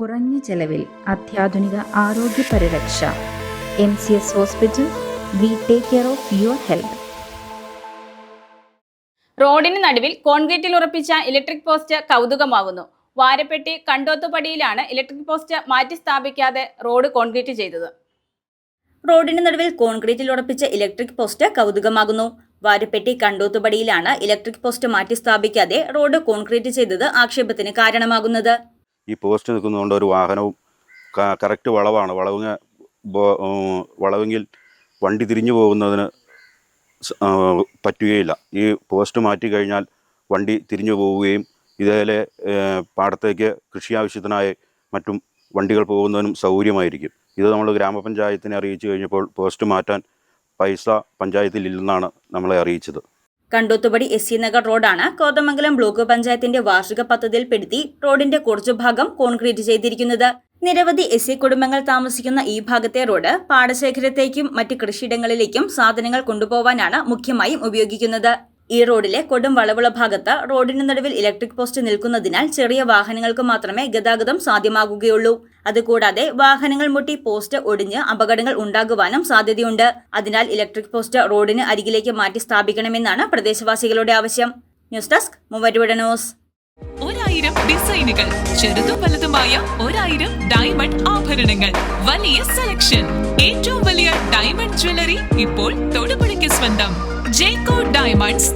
കുറഞ്ഞ ചെലവിൽ അത്യാധുനിക ആരോഗ്യ പരിരക്ഷ. M C S hospital we take care of your health. റോഡിന് നടുവിൽ കോൺക്രീറ്റിൽ ഉറപ്പിച്ച ഇലക്ട്രിക് പോസ്റ്റ് കൗതുകമാവുന്നു. വാരപ്പെട്ടി കണ്ടോത്തുപടിയിലാണ് ഇലക്ട്രിക് പോസ്റ്റ് മാറ്റി സ്ഥാപിക്കാതെ റോഡ് കോൺക്രീറ്റ് ചെയ്തത്. റോഡിന് നടുവിൽ കോൺക്രീറ്റിൽ ഉറപ്പിച്ച ഇലക്ട്രിക് പോസ്റ്റ് കൗതുകമാകുന്നു. വാരപ്പെട്ടി കണ്ടോത്തുപടിയിലാണ് ഇലക്ട്രിക് പോസ്റ്റ് മാറ്റി സ്ഥാപിക്കാതെ റോഡ് കോൺക്രീറ്റ് ചെയ്തത് ആക്ഷേപത്തിന് കാരണമാകുന്നത്. ഈ പോസ്റ്റ് നിൽക്കുന്നതുകൊണ്ട് ഒരു വാഹനവും കറക്റ്റ് വളവാണ്. വളവിങ് വളവെങ്കിൽ വണ്ടി തിരിഞ്ഞു പോകുന്നതിന് പറ്റുകയില്ല. ഈ പോസ്റ്റ് മാറ്റി കഴിഞ്ഞാൽ വണ്ടി തിരിഞ്ഞു പോവുകയും ഇതേലെ പാടത്തേക്ക് കൃഷി ആവശ്യത്തിനായി മറ്റും വണ്ടികൾ പോകുന്നതിനും സൗകര്യമായിരിക്കും. ഇത് നമ്മൾ ഗ്രാമപഞ്ചായത്തിനെ അറിയിച്ചു കഴിഞ്ഞപ്പോൾ പോസ്റ്റ് മാറ്റാൻ പൈസ പഞ്ചായത്തിൽ ഇല്ലെന്നാണ് നമ്മളെ അറിയിച്ചത്. കണ്ടോത്തുപടി എസ് സി നഗർ റോഡാണ് കോതമംഗലം ബ്ലോക്ക് പഞ്ചായത്തിന്റെ വാർഷിക പദ്ധതിയിൽപ്പെടുത്തി റോഡിന്റെ കുറച്ചു ഭാഗം കോൺക്രീറ്റ് ചെയ്തിരിക്കുന്നത്. നിരവധി എസ് സി കുടുംബങ്ങൾ താമസിക്കുന്ന ഈ ഭാഗത്തെ റോഡ് പാടശേഖരത്തേക്കും മറ്റ് കൃഷിയിടങ്ങളിലേക്കും സാധനങ്ങൾ കൊണ്ടുപോവാനാണ് മുഖ്യമായും ഉപയോഗിക്കുന്നത്. ഈ റോഡിലെ കൊടും വളവുള്ള ഭാഗത്ത് റോഡിന് നടുവിൽ ഇലക്ട്രിക് പോസ്റ്റ് നിൽക്കുന്നതിനാൽ ചെറിയ വാഹനങ്ങൾക്ക് മാത്രമേ ഗതാഗതം സാധ്യമാകുകയുള്ളൂ. അതുകൂടാതെ വാഹനങ്ങൾ മുട്ടി പോസ്റ്റ് ഒടിഞ്ഞ് അപകടങ്ങൾ ഉണ്ടാകുവാനും സാധ്യതയുണ്ട്. അതിനാൽ ഇലക്ട്രിക് പോസ്റ്റ് റോഡിന് അരികിലേക്ക് മാറ്റി സ്ഥാപിക്കണമെന്നാണ് പ്രദേശവാസികളുടെ ആവശ്യം. News desk news. ഒരായിരം ഡിസൈനുകൾ ചെറുതും വലുതുമായ ഒരായിരം ഡയമണ്ട് ആഭരണങ്ങൾ. വലിയ സെലക്ഷൻ. ഏറ്റവും വലിയ ഡയമണ്ട് ജ്വല്ലറി ഇപ്പോൾ തൊടുപുഴയ്ക്ക് സ്വന്തം. ജേക്കോ ഡയമണ്ട്സ്